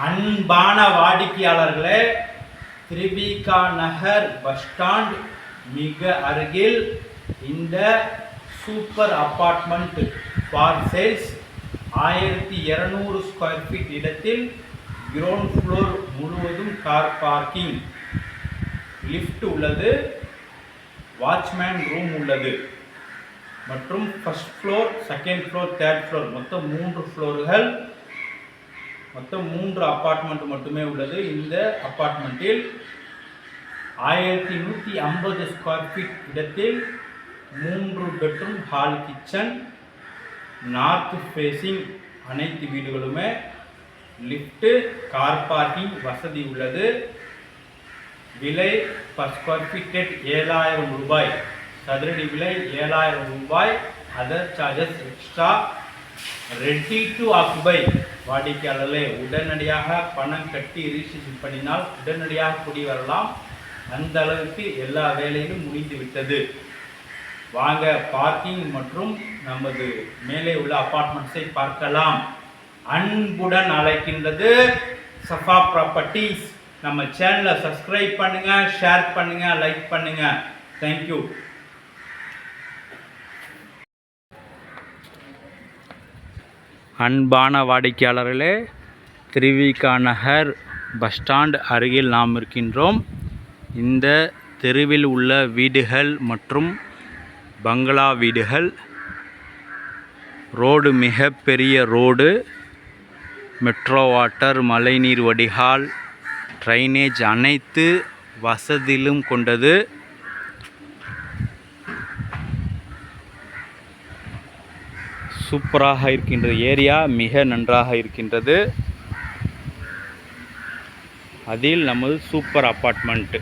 அன்பான வாடிக்கையாளர்களே திரிபிகா நகர் bus stand மிக அருகில் இந்த சூப்பர் அப்பார்ட்மெண்ட் ஃபார் சேல்ஸ் ஆயிரத்தி இரநூறு ஸ்கொயர் ஃபீட் இடத்தில் கிரவுண்ட் ஃப்ளோர் முழுவதும் கார் பார்க்கிங். லிஃப்ட் உள்ளது வாட்ச்மேன் ரூம் உள்ளது. மற்றும் first floor second floor third floor மொத்தம் மூன்று ஃப்ளோர்கள் மொத்தம் மூன்று அப்பார்ட்மெண்ட் மட்டுமே உள்ளது. இந்த அப்பார்ட்மெண்ட்டில் ஆயிரத்தி நூற்றி ஐம்பது ஸ்கொயர் ஃபீட் இடத்தில் மூன்று bedroom hall kitchen north facing அனைத்து வீடுகளுமே லிஃப்ட்டு கார் பார்க்கிங் வசதி உள்ளது. விலை பர் ஸ்கொயர் ஃபீட் ஏழாயிரம் ரூபாய். சதுரடி விலை ஏழாயிரம் ரூபாய். Other charges extra ready to occupy வாடிக்கையாளர்களே உடனடியாக பணம் கட்டி ரிஜிஸ்ட்ரேஷன் பண்ணினால் உடனடியாக குடி வரலாம். அந்த அளவுக்கு எல்லா வேலையும் முடிந்து விட்டது. வாங்க பார்க்கிங் மற்றும் நமது மேலே உள்ள அபார்ட்மெண்ட்ஸை பார்க்கலாம். அன்புடன் அழைக்கின்றது சஃபா ப்ராப்பர்ட்டிஸ் நம்ம சேனலை சப்ஸ்கிரைப் பண்ணுங்கள் ஷேர் பண்ணுங்கள் லைக் பண்ணுங்கள் தேங்க்யூ அன்பான வாடிக்கையாளர்களே திருவிகா நகர் பஸ் ஸ்டாண்ட் அருகில் நாம் இருக்கின்றோம். இந்த தெருவில் உள்ள வீடுகள் மற்றும் பங்களா வீடுகள். ரோடு மிக பெரிய ரோடு. மெட்ரோ வாட்டர் மழைநீர் வடிகால் ட்ரைனேஜ் அனைத்து வசதியிலும் கொண்டது. சூப்பராக இருக்கின்ற ஏரியா மிக நன்றாக இருக்கின்றது. அதில் நமது சூப்பர் அப்பார்ட்மெண்ட்டு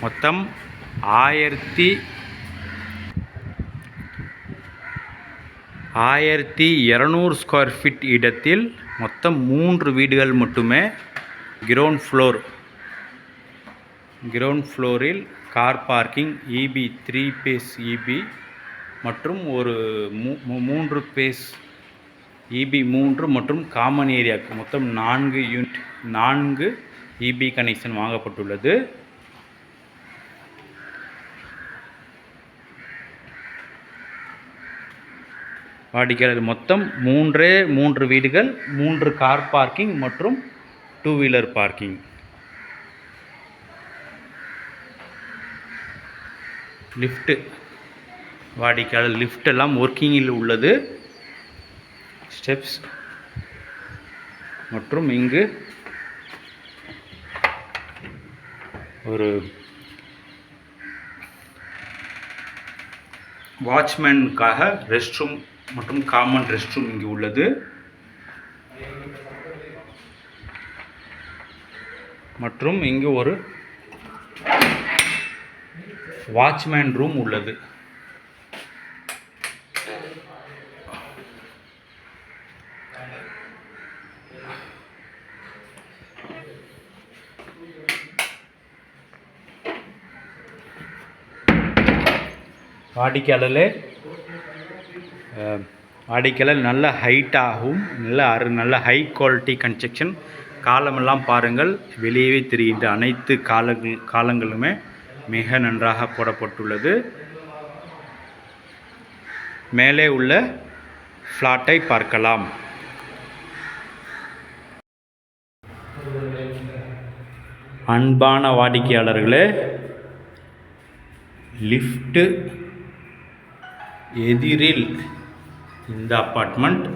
மொத்தம் ஆயிரத்தி ஆயிரத்தி இரநூறு ஸ்கொயர் ஃபீட் இடத்தில் மொத்தம் மூன்று வீடுகள் மட்டுமே கிரவுண்ட் ஃப்ளோர் கிரவுண்ட் ஃப்ளோரில் car parking EB three phase EB மற்றும் ஒரு மூ- மூ- மூன்று பேஸ் இபி மூன்று மற்றும் காமன் ஏரியாவுக்கு மொத்தம் நான்கு யூனிட் நான்கு இபி கனெக்ஷன் வாங்கப்பட்டுள்ளது. வாடிக்கையாளர் மொத்தம் மூன்றே மூன்று வீடுகள் மூன்று கார் பார்க்கிங் மற்றும் டூ வீலர் பார்க்கிங் லிஃப்ட்டு வாடிக்கையாளர் லிஃப்ட் எல்லாம் ஒர்க்கிங்கில் உள்ளது. ஸ்டெப்ஸ் மற்றும் இங்கு ஒரு வாட்ச்மேனுக்காக ரெஸ்ட் ரூம் மற்றும் காமன் ரெஸ்ட் ரூம் இங்கு உள்ளது. மற்றும் இங்கு ஒரு வாட்ச்மேன் ரூம் உள்ளது. வாடிக்கையாளர்களே அஹ், நல்ல ஹைட்டாகவும் நல்ல அரு நல்ல ஹை குவாலிட்டி கன்ஸ்ட்ரக்ஷன் காலமெல்லாம் பாருங்கள் வெளியவே தெரிகின்ற அனைத்து காலங்கள் காலங்களுமே மிக நன்றாக போடப்பட்டுள்ளது. மேலே உள்ள ஃப்ளாட்டை பார்க்கலாம். அன்பான வாடிக்கையாளர்களே லிஃப்ட்டு எதிரில் இந்த அப்பார்ட்மெண்ட்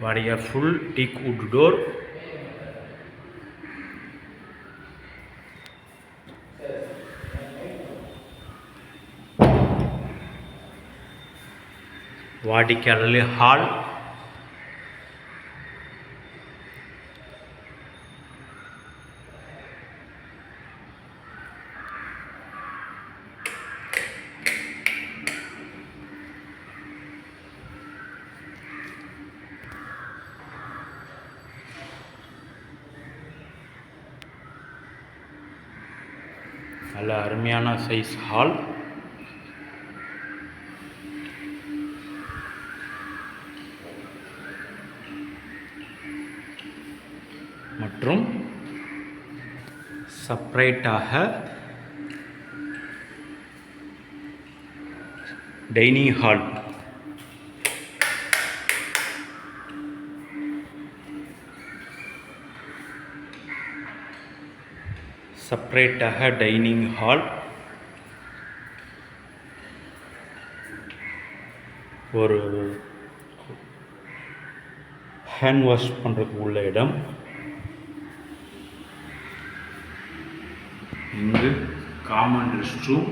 வாடிய ஃபுல் டீக் வுட் டோர் வாடிக்கையாளர் ஹால் நல்ல அருமையான சைஸ் ஹால் மற்றும் செப்பரேட்டாக டைனிங் ஹால் செப்பரேட்டாக டைனிங் ஹால் ஒரு ஹேண்ட் வாஷ் பண்ணுறதுக்கு உள்ள இடம். இங்கு காமன் ரெஸ்ட் ரூம்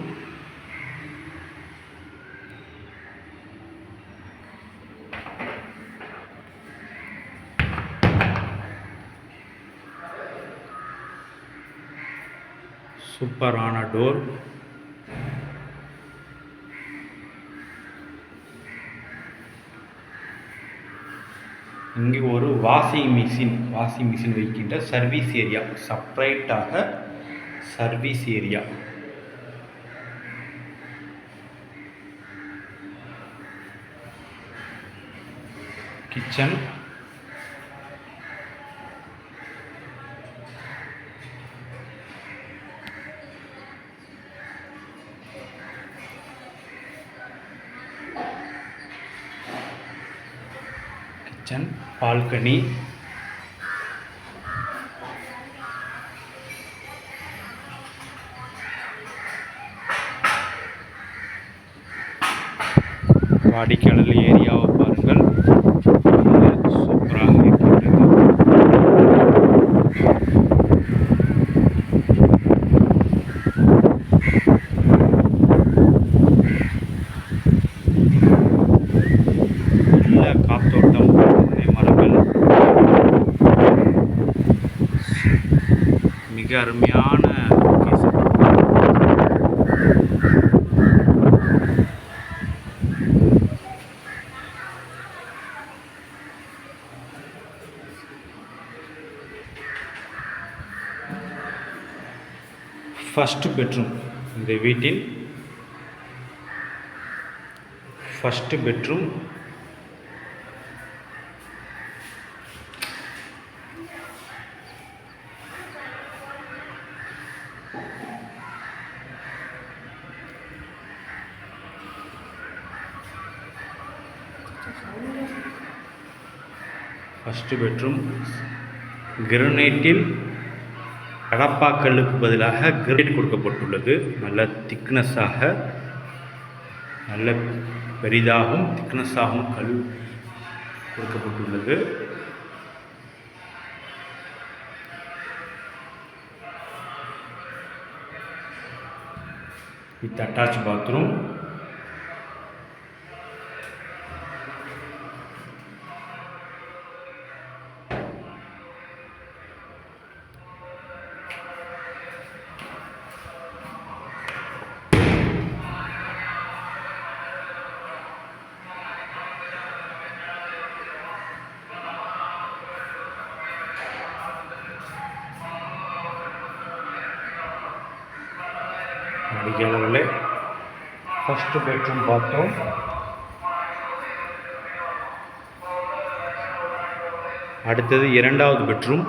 சூப்பரான டோர். இங்கே ஒரு வாஷிங் மிஷின் வாஷிங் மிஷின் வைக்கின்ற சர்வீஸ் ஏரியா செப்பரேட்டாக service area. Kitchen. Kitchen balcony வாடிக்கையாளர் ஏரியாவை பாருங்கள் மிக சூப்பராக இருக்கின்றது நல்ல காத்தோட்டம் தென்னை மரங்கள் மிக அருமையான ஃபஸ்ட்டு பெட்ரூம் இந்த வீட்டில் ஃபஸ்ட்டு பெட்ரூம் ஃபஸ்ட்டு பெட்ரூம் கிரனைட்டில் கடப்பாக்கல்லுக்கு பதிலாக கிரனைட் கொடுக்கப்பட்டுள்ளது. நல்ல திக்னஸாக நல்ல பெரிதாகவும் திக்னஸாகவும் கல் கொடுக்கப்பட்டுள்ளது. With attach bathroom. அடிக்கையாளர்களே first bedroom பார்த்தோம் அடுத்தது இரண்டாவது பெட்ரூம்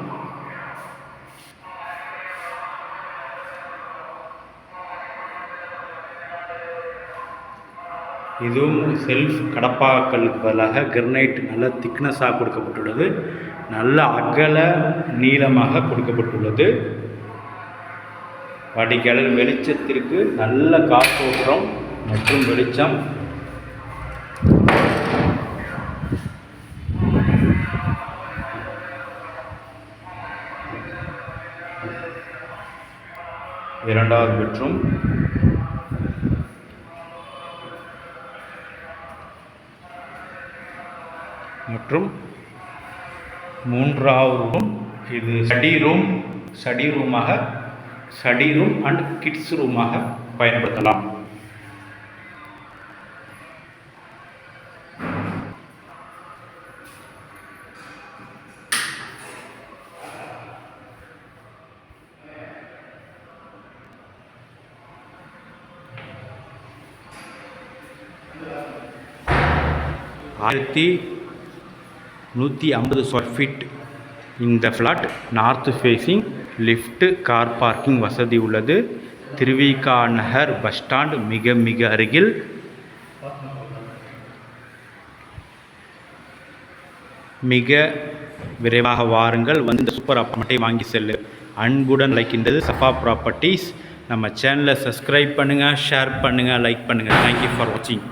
இதுவும் செல்ஃப் கடப்பாக்கல்லுக்கு பதிலாக கிரனைட் நல்ல திக்னஸாக கொடுக்கப்பட்டுள்ளது. நல்ல அகல நீளமாக கொடுக்கப்பட்டுள்ளது. வாடிக்கையாளர் வெளிச்சத்திற்கு நல்ல காற்றோட்டம் மற்றும் வெளிச்சம். இரண்டாவது பெட்ரூம் மற்றும் மூன்றாவது ரூம் இது ஸ்டடி ரூம் ஸ்டடி ரூமாக ஸ்டடி ரூம் அண்ட் கிட்ஸ் ரூமாக பயன்படுத்தலாம். ஆயிரத்தி நூற்றி ஐம்பது ஸ்கொயர் ஃபீட் இந்த flat north facing lift car parking வசதி உள்ளது. திருவிகா நகர் பஸ் ஸ்டாண்ட் மிக மிக அருகில். மிக விரைவாக வாருங்கள். வந்து இந்த சூப்பர் அப்பார்ட்மெண்ட்டை வாங்கி செல்லு. அன்புடன் அழைக்கின்றது சஃபா ப்ராப்பர்ட்டிஸ் நம்ம சேனலை சப்ஸ்கிரைப் பண்ணுங்கள் ஷேர் பண்ணுங்கள் லைக் பண்ணுங்கள் தேங்க்யூ ஃபார் வாட்சிங்